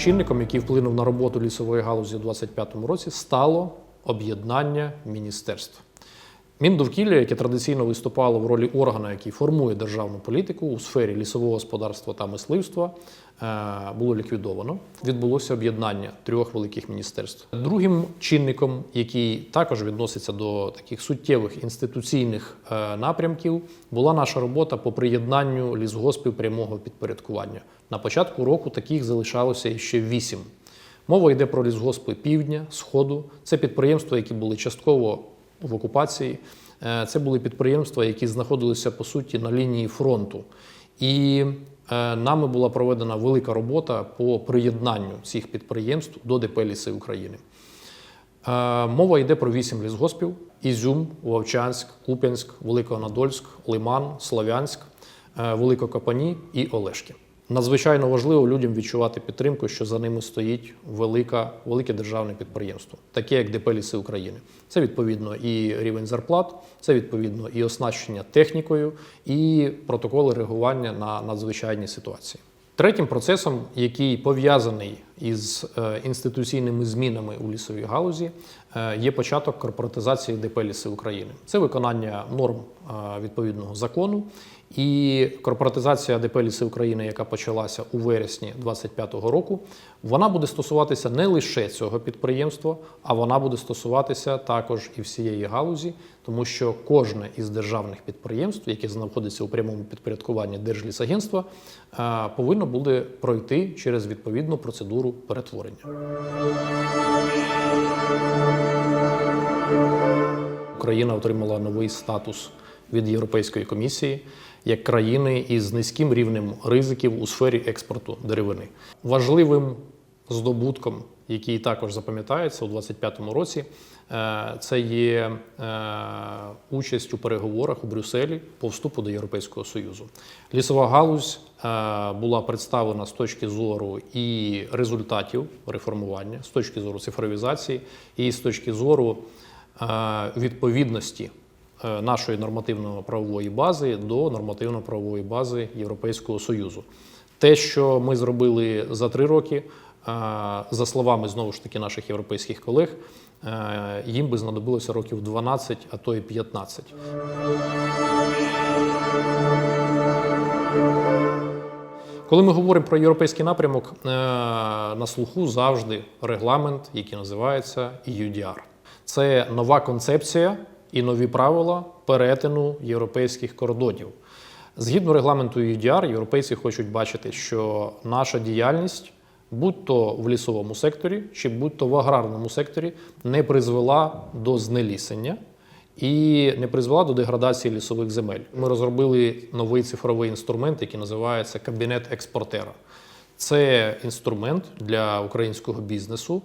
чинником, який вплинув на роботу лісової галузі у 2025 році, стало об'єднання міністерств. Міндовкілля, яке традиційно виступало в ролі органу, який формує державну політику у сфері лісового господарства та мисливства, було ліквідовано. Відбулося об'єднання трьох великих міністерств. Другим чинником, який також відноситься до таких суттєвих інституційних е, напрямків, була наша робота по приєднанню лісгоспів прямого підпорядкування. На початку року таких залишалося ще вісім. Мова йде про лісгоспи півдня, сходу. Це підприємства, які були частково в окупації. Е, Це були підприємства, які знаходилися по суті на лінії фронту. І е, нами була проведена велика робота по приєднанню цих підприємств до ДП «Ліси України. Е, Мова йде про вісім лісгоспів: Ізюм, Вовчанськ, Куп'янськ, Великонадольськ, Лиман, Слов'янськ, е, Великокопані і Олешки. Надзвичайно важливо людям відчувати підтримку, що за ними стоїть велика, велике державне підприємство, таке як ДП «Ліси України. Це відповідно і рівень зарплат, це відповідно і оснащення технікою, і протоколи реагування на надзвичайні ситуації. Третім процесом, який пов'язаний із е, інституційними змінами у лісовій галузі, є початок корпоратизації ДП «Ліси України. Це виконання норм е, відповідного закону. І корпоратизація ДП «Ліси України, яка почалася у вересні 2025 року, вона буде стосуватися не лише цього підприємства, а вона буде стосуватися також і всієї галузі, тому що кожне із державних підприємств, яке знаходиться у прямому підпорядкуванні Держлісагентства, е, повинно буде пройти через відповідну процедуру перетворення. Україна отримала новий статус від Європейської комісії як країни із низьким рівнем ризиків у сфері експорту деревини. Важливим здобутком, який також запам'ятається у 2025 році, е, це є е, участь у переговорах у Брюсселі по вступу до Європейського Союзу. Лісова галузь е, була представлена з точки зору і результатів реформування, з точки зору цифровізації і з точки зору відповідності е, нашої нормативно-правової бази до нормативно-правової бази Європейського Союзу. Те, що ми зробили за три роки, е, за словами знову ж таки наших європейських колег, е, їм би знадобилося років 12, а то і 15. Коли ми говоримо про європейський напрямок, е, на слуху завжди регламент, який називається EUDR. Це нова концепція і нові правила перетину європейських кордонів. Згідно регламенту EUDR, європейці хочуть бачити, що наша діяльність, будь то в лісовому секторі, чи будь то в аграрному секторі, не призвела до знелісення і не призвела до деградації лісових земель. Ми розробили новий цифровий інструмент, який називається Кабінет експортера. Це інструмент для українського бізнесу,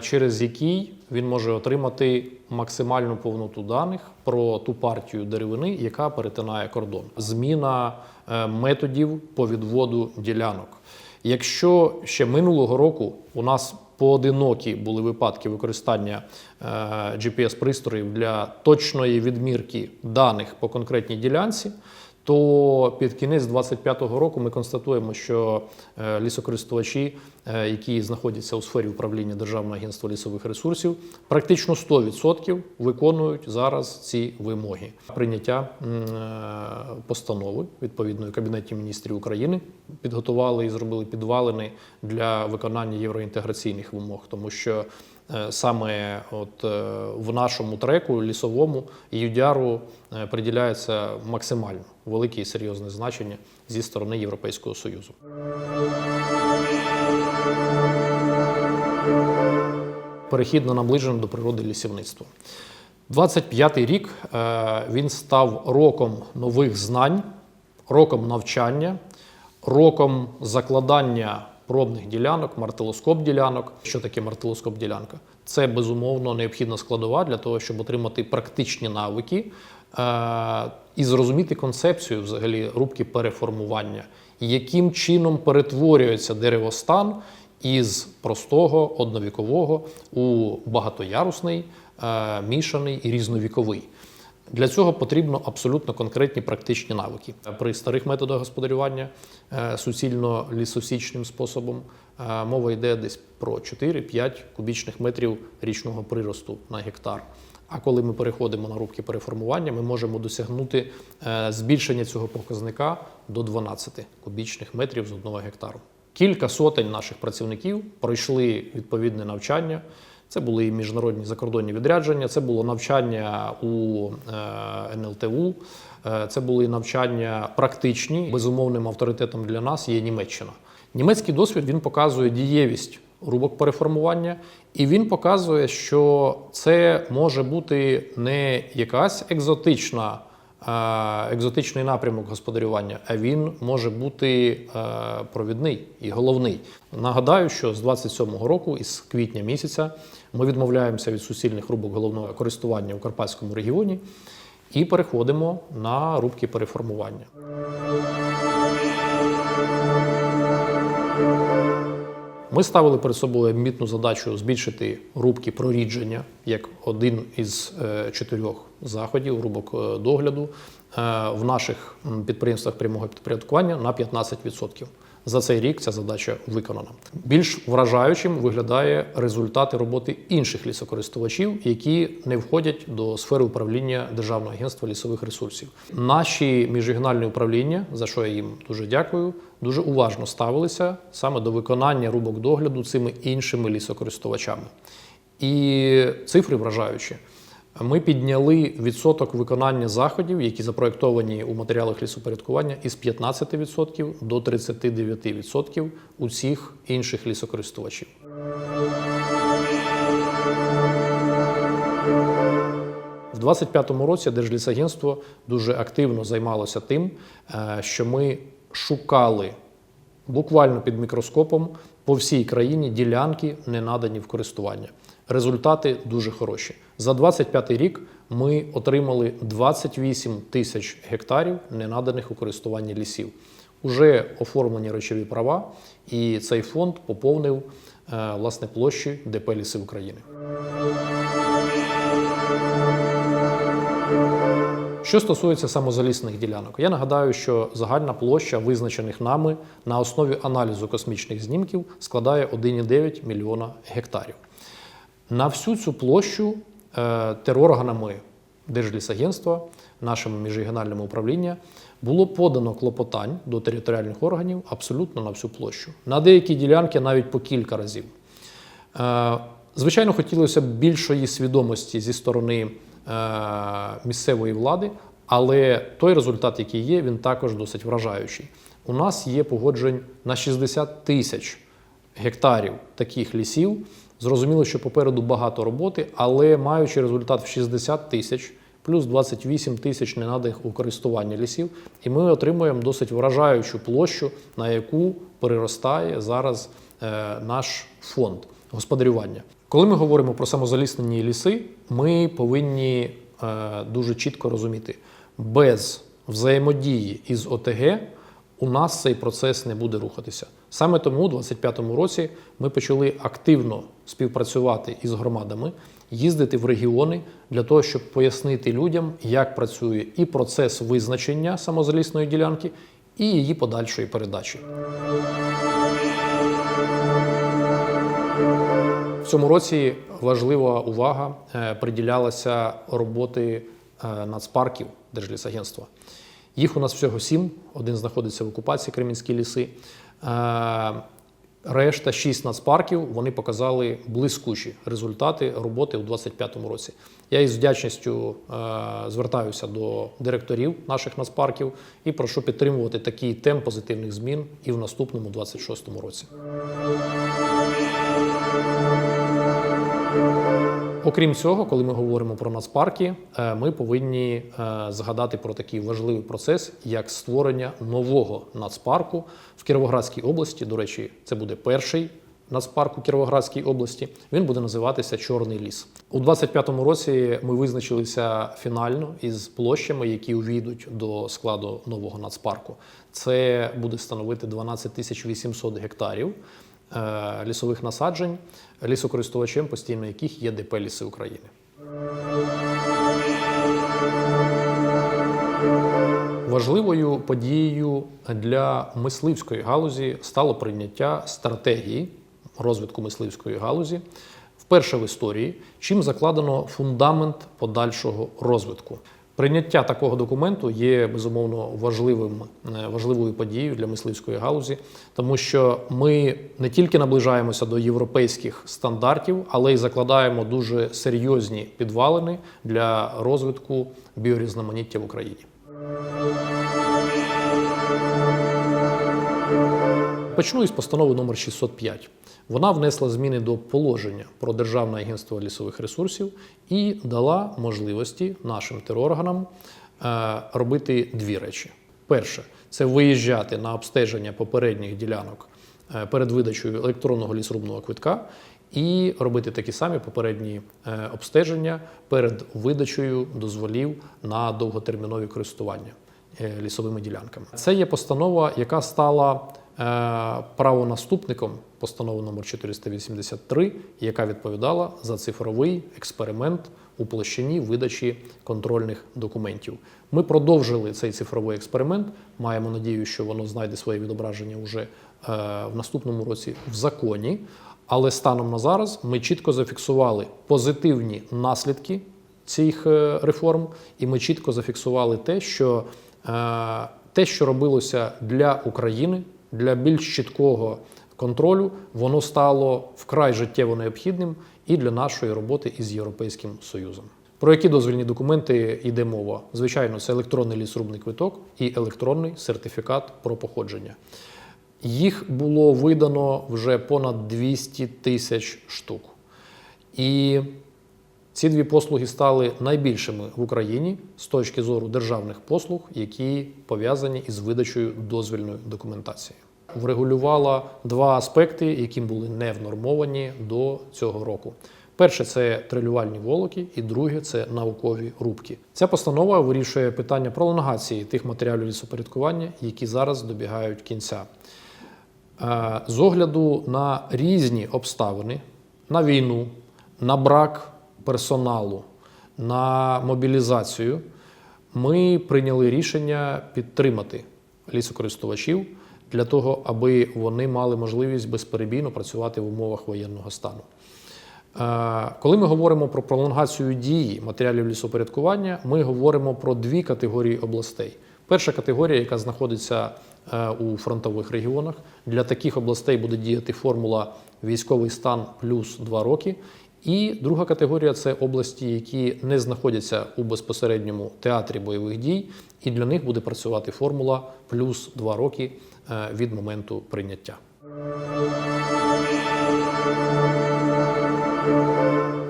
через який він може отримати максимальну повноту даних про ту партію деревини, яка перетинає кордон. Зміна е, методів по відводу ділянок. Якщо ще минулого року у нас поодинокі були випадки використання е, GPS-пристроїв для точної відмірки даних по конкретній ділянці, то під кінець 2025 року ми констатуємо, що е, лісокористувачі, е, які знаходяться у сфері управління Державного агентства лісових ресурсів, практично 100% виконують зараз ці вимоги. Прийняття е, постанови відповідної Кабінеті міністрів України підготували і зробили підвалини для виконання євроінтеграційних вимог, тому що саме от е, в нашому треку лісовому ЮДЯРу е, приділяється максимально велике і серйозне значення зі сторони Європейського Союзу. Перехід на наближене до природи лісівництво. 25-й рік е, він став роком нових знань, роком навчання, роком закладання пробних ділянок, мартелоскоп ділянок. Що таке мартелоскоп ділянка? Це безумовно необхідна складова для того, щоб отримати практичні навики е, і зрозуміти концепцію взагалі рубки переформування, яким чином перетворюється деревостан із простого одновікового у багатоярусний, е, мішаний і різновіковий. Для цього потрібно абсолютно конкретні практичні навики. При старих методах господарювання е, суцільно лісосічним способом е, мова йде десь про 4-5 кубічних метрів річного приросту на гектар. А коли ми переходимо на рубки переформування, ми можемо досягнути е, збільшення цього показника до 12 кубічних метрів з одного гектару. Кілька сотень наших працівників пройшли відповідне навчання. Це були і міжнародні закордонні відрядження, це було навчання у е, НЛТУ, е, це були навчання практичні. Безумовним авторитетом для нас є Німеччина. Німецький досвід він показує дієвість рубок переформування, і він показує, що це може бути не якась екзотична. Е, Екзотичний напрямок господарювання, а він може бути е, провідний і головний. Нагадаю, що з 27-го року, із квітня місяця, ми відмовляємося від суцільних рубок головного користування у Карпатському регіоні і переходимо на рубки переформування. Ми ставили перед собою амбітну задачу збільшити рубки прорідження як один із е, чотирьох заходів рубок е, догляду е, в наших підприємствах прямого підпорядкування на 15%. За цей рік ця задача виконана. Більш вражаючим виглядає результати роботи інших лісокористувачів, які не входять до сфери управління Державного агентства лісових ресурсів. Наші міжрегіональні управління, за що я їм дуже дякую, дуже уважно ставилися саме до виконання рубок догляду цими іншими лісокористувачами. І цифри вражаючі. Ми підняли відсоток виконання заходів, які запроєктовані у матеріалах лісопорядкування, із 15% до 39% у всіх інших лісокористувачів. В 2025 році Держлісагентство дуже активно займалося тим, е, що ми шукали буквально під мікроскопом по всій країні ділянки, не надані в користування. Результати дуже хороші. За 25 рік ми отримали 28 тисяч гектарів ненаданих у користування лісів. Уже оформлені речові права, і цей фонд поповнив е, власне площі ДП Ліси України. Що стосується самозалісних ділянок, я нагадаю, що загальна площа визначених нами на основі аналізу космічних знімків складає 1,9 мільйона гектарів. На всю цю площу е, терорганами Держлісагентства, нашим міжрегіональним управління, було подано клопотань до територіальних органів абсолютно на всю площу. На деякі ділянки навіть по кілька разів. Е, Звичайно, хотілося б більшої свідомості зі сторони е, місцевої влади, але той результат, який є, він також досить вражаючий. У нас є погоджень на 60 тисяч гектарів таких лісів. Зрозуміло, що попереду багато роботи, але маючи результат в 60 тисяч, плюс 28 тисяч ненаданих у користування лісів, і ми отримуємо досить вражаючу площу, на яку переростає зараз е, наш фонд господарювання. Коли ми говоримо про самозаліснені ліси, ми повинні е, дуже чітко розуміти, без взаємодії із ОТГ у нас цей процес не буде рухатися. Саме тому у 2025 році ми почали активно співпрацювати із громадами, їздити в регіони для того, щоб пояснити людям, як працює і процес визначення самозалісної ділянки, і її подальшої передачі. В цьому році важлива увага е, приділялася роботи е, нацпарків Держлісагентства. Їх у нас всього сім. Один знаходиться в окупації Кремінські ліси. Е, Решта шість нацпарків вони показали блискучі результати роботи у 2025 році. Я із вдячністю е, звертаюся до директорів наших нацпарків і прошу підтримувати такий темп позитивних змін і в наступному 2026 році. Окрім цього, коли ми говоримо про нацпарки, е, ми повинні е, згадати про такий важливий процес, як створення нового нацпарку в Кіровоградській області. До речі, це буде перший нацпарк у Кіровоградській області. Він буде називатися Чорний ліс. У 2025 році ми визначилися фінально із площами, які увійдуть до складу нового нацпарку. Це буде становити 12 тисяч 800 гектарів лісових насаджень, лісокористувачем, постійно яких є ДП Ліси України. Важливою подією для мисливської галузі стало прийняття стратегії розвитку мисливської галузі вперше в історії, чим закладено фундамент подальшого розвитку. Прийняття такого документу є безумовно важливим, е, важливою подією для мисливської галузі, тому що ми не тільки наближаємося до європейських стандартів, але й закладаємо дуже серйозні підвалини для розвитку біорізноманіття в Україні. Почну із постанови номер 605. Вона внесла зміни до положення про Державне агентство лісових ресурсів і дала можливості нашим терорганам е, робити дві речі. Перше це виїжджати на обстеження попередніх ділянок е, перед видачею електронного лісорубного квитка і робити такі самі попередні е, обстеження перед видачею дозволів на довготермінові користування лісовими ділянками. Це є постанова, яка стала правонаступником постанови номер 483, яка відповідала за цифровий експеримент у площині видачі контрольних документів. Ми продовжили цей цифровий експеримент. Маємо надію, що воно знайде своє відображення вже е, в наступному році в законі. Але станом на зараз ми чітко зафіксували позитивні наслідки цих е, реформ, і ми чітко зафіксували те, що е, те, що робилося для України, для більш чіткого контролю, воно стало вкрай життєво необхідним і для нашої роботи із Європейським Союзом. Про які дозвільні документи йде мова? Звичайно, це електронний лісорубний квиток і електронний сертифікат про походження. Їх було видано вже понад 200 тисяч штук. І ці дві послуги стали найбільшими в Україні з точки зору державних послуг, які пов'язані із видачею дозвільної документації. Врегулювала два аспекти, які були не внормовані до цього року. Перше це трилювальні волоки, і друге це наукові рубки. Ця постанова вирішує питання пролонгації тих матеріалів лісопорядкування, які зараз добігають кінця. Е, З огляду на різні обставини, на війну, на брак персоналу, на мобілізацію, ми прийняли рішення підтримати лісокористувачів для того, аби вони мали можливість безперебійно працювати в умовах воєнного стану. Е, Коли ми говоримо про пролонгацію дії матеріалів лісопорядкування, ми говоримо про дві категорії областей. Перша категорія, яка знаходиться е, у фронтових регіонах, для таких областей буде діяти формула військовий стан плюс 2 роки. І друга категорія це області, які не знаходяться у безпосередньому театрі бойових дій, і для них буде працювати формула плюс 2 роки е, від моменту прийняття.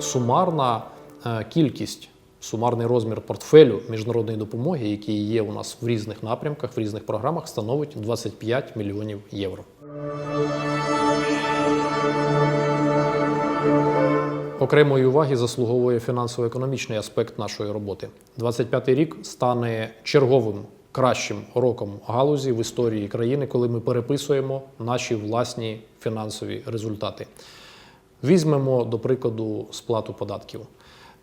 Сумарна е, кількість, сумарний розмір портфелю міжнародної допомоги, який є у нас в різних напрямках, в різних програмах, становить 25 мільйонів євро. Окремої уваги заслуговує фінансово-економічний аспект нашої роботи. 25-й рік стане черговим кращим роком галузі в історії країни, коли ми переписуємо наші власні фінансові результати. Візьмемо, до прикладу, сплату податків.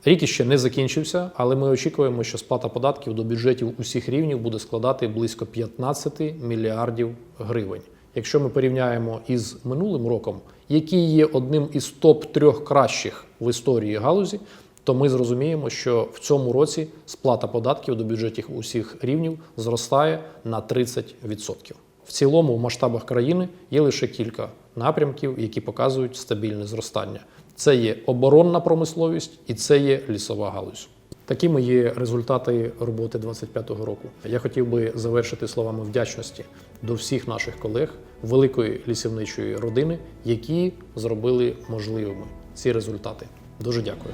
Рік іще не закінчився, але ми очікуємо, що сплата податків до бюджетів усіх рівнів буде складати близько 15 мільярдів гривень. Якщо ми порівняємо із минулим роком, який є одним із топ трьох кращих в історії галузі, то ми зрозуміємо, що в цьому році сплата податків до бюджетів усіх рівнів зростає на 30%. В цілому, в масштабах країни є лише кілька напрямків, які показують стабільне зростання. Це є оборонна промисловість і це є лісова галузь. Такими є результати роботи 25-го року. Я хотів би завершити словами вдячності до всіх наших колег великої лісівничої родини, які зробили можливими ці результати. Дуже дякую.